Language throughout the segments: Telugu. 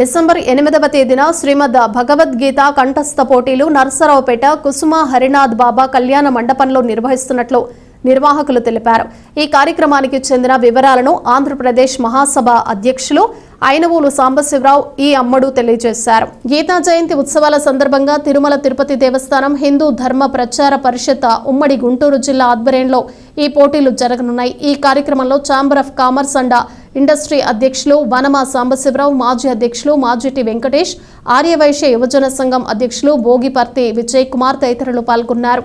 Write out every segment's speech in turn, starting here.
డిసెంబర్ ఎనిమిదవ తేదీన శ్రీమద్ భగవద్గీత కంఠస్థ పోటీలు నర్సరావుపేట కుసుమ హరినాథ్ బాబా కళ్యాణ మండపంలో నిర్వహిస్తున్నట్లు నిర్వాహకులు తెలిపారు. ఈ కార్యక్రమానికి చెందిన వివరాలను ఆంధ్రప్రదేశ్ మహాసభ అధ్యక్షులు అయినవూలు సాంబశివరావు ఈ అమ్మడు తెలియజేశారు. గీతా జయంతి ఉత్సవాల సందర్భంగా తిరుమల తిరుపతి దేవస్థానం హిందూ ధర్మ ప్రచార పరిషత్ ఉమ్మడి గుంటూరు జిల్లా ఆధ్వర్యంలో ఈ పోటీలు జరగనున్నాయి. ఈ కార్యక్రమంలో chamber of commerce and industry అధ్యక్షులు వనమా సాంబశివరావు మాజీ అధ్యక్షులు మాజిటి వెంకటేష్ ఆర్యవైశ్య యువజన సంఘం అధ్యక్షులు భోగిపర్తి విజయ్ కుమార్ తదితరులు పాల్గొన్నారు.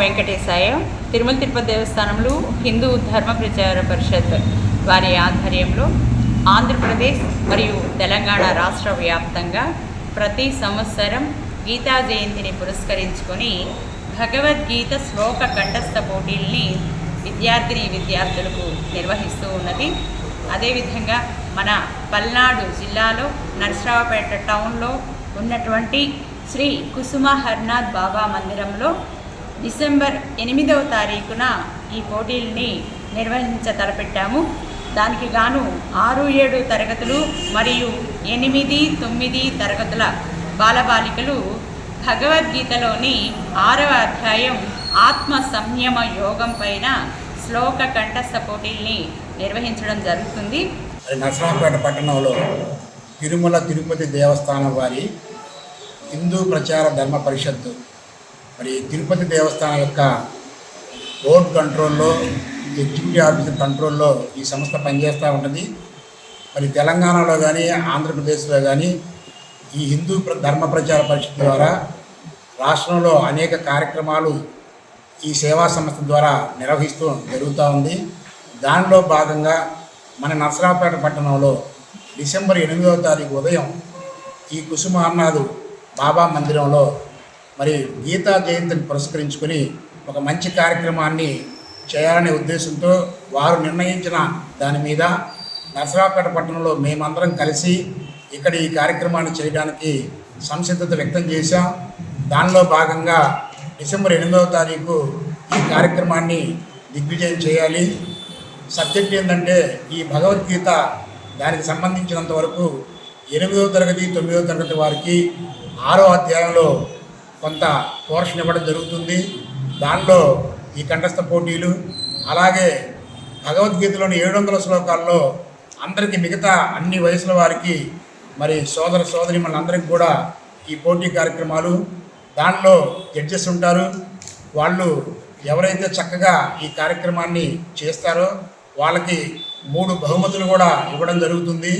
వెంకటేశాయ. తిరుమల తిరుపతి దేవస్థానంలో హిందూ ధర్మ ప్రచార పరిషత్ వారి ఆధ్వర్యంలో ఆంధ్రప్రదేశ్ మరియు తెలంగాణ రాష్ట్ర వ్యాప్తంగా ప్రతి సంవత్సరం గీతా జయంతిని పురస్కరించుకొని భగవద్గీత శ్లోక కంఠస్థ పోటీల్ని విద్యార్థిని విద్యార్థులకు నిర్వహిస్తూ ఉన్నది. అదేవిధంగా మన పల్నాడు జిల్లాలో నర్సరావుపేట టౌన్లో ఉన్నటువంటి శ్రీ కుసుమ హర్నాథ్ బాబా మందిరంలో డిసెంబర్ ఎనిమిదవ తారీఖున ఈ పోటీల్ని నిర్వహించ తలపెట్టాము. దానికి గాను ఆరు ఏడు తరగతులు మరియు ఎనిమిది తొమ్మిది తరగతుల బాలబాలికలు భగవద్గీతలోని ఆరవ అధ్యాయం ఆత్మ సంయమ యోగం పైన శ్లోక కంఠస్థ పోటీల్ని నిర్వహించడం జరుగుతుంది. అది నరసరావుపేట పట్టణంలో తిరుమల తిరుపతి దేవస్థానం వారి హిందూ ప్రచార ధర్మ పరిషత్తు. మరి తిరుపతి దేవస్థానం యొక్క రోడ్ కంట్రోల్లో ఎగ్జిక్యూటివ్ ఆఫీసర్ కంట్రోల్లో ఈ సంస్థ పనిచేస్తూ ఉంటుంది మరి తెలంగాణలో కానీ ఆంధ్రప్రదేశ్లో కానీ ఈ హిందూ ప్ర- ధర్మ ప్రచార పరిషత్ ద్వారా రాష్ట్రంలో అనేక కార్యక్రమాలు ఈ సేవా సంస్థ ద్వారా నిర్వహిస్తూ జరుగుతూ ఉంది. దానిలో భాగంగా మన నరసరావుపేట పట్టణంలో డిసెంబర్ ఎనిమిదవ తారీఖు ఉదయం ఈ కుసుమార్నాథు బాబా మందిరంలో మరి గీతా జయంతిని పురస్కరించుకొని ఒక మంచి కార్యక్రమాన్ని చేయాలనే ఉద్దేశంతో వారు నిర్ణయించిన దాని మీద నరసరావుపేట పట్టణంలో మేమందరం కలిసి ఇక్కడ ఈ కార్యక్రమాన్ని చేయడానికి సంసిద్ధత వ్యక్తం చేశాం. దానిలో భాగంగా డిసెంబర్ ఎనిమిదవ తారీఖు ఈ కార్యక్రమాన్ని దిగ్విజయం చేయాలి. సబ్జెక్ట్ ఏంటంటే ఈ భగవద్గీత దానికి సంబంధించినంత వరకు ఎనిమిదవ తరగతి తొమ్మిదవ తరగతి వారికి ఆరో అధ్యాయంలో కొంత పోర్షన్ ఇవ్వడం జరుగుతుంది. దానిలో ఈ కంఠస్థ పోటీలు అలాగే భగవద్గీతలోని ఏడు వందల శ్లోకాల్లో అందరికీ మిగతా అన్ని వయసుల వారికి మరి సోదర సోదరి మనందరికి కూడా ఈ పోటీ కార్యక్రమాలు దానిలో జడ్జెస్ ఉంటారు. వాళ్ళు ఎవరైతే చక్కగా ఈ కార్యక్రమాన్ని చేస్తారో వాళ్ళకి మూడు బహుమతులు కూడా ఇవ్వడం జరుగుతుంది.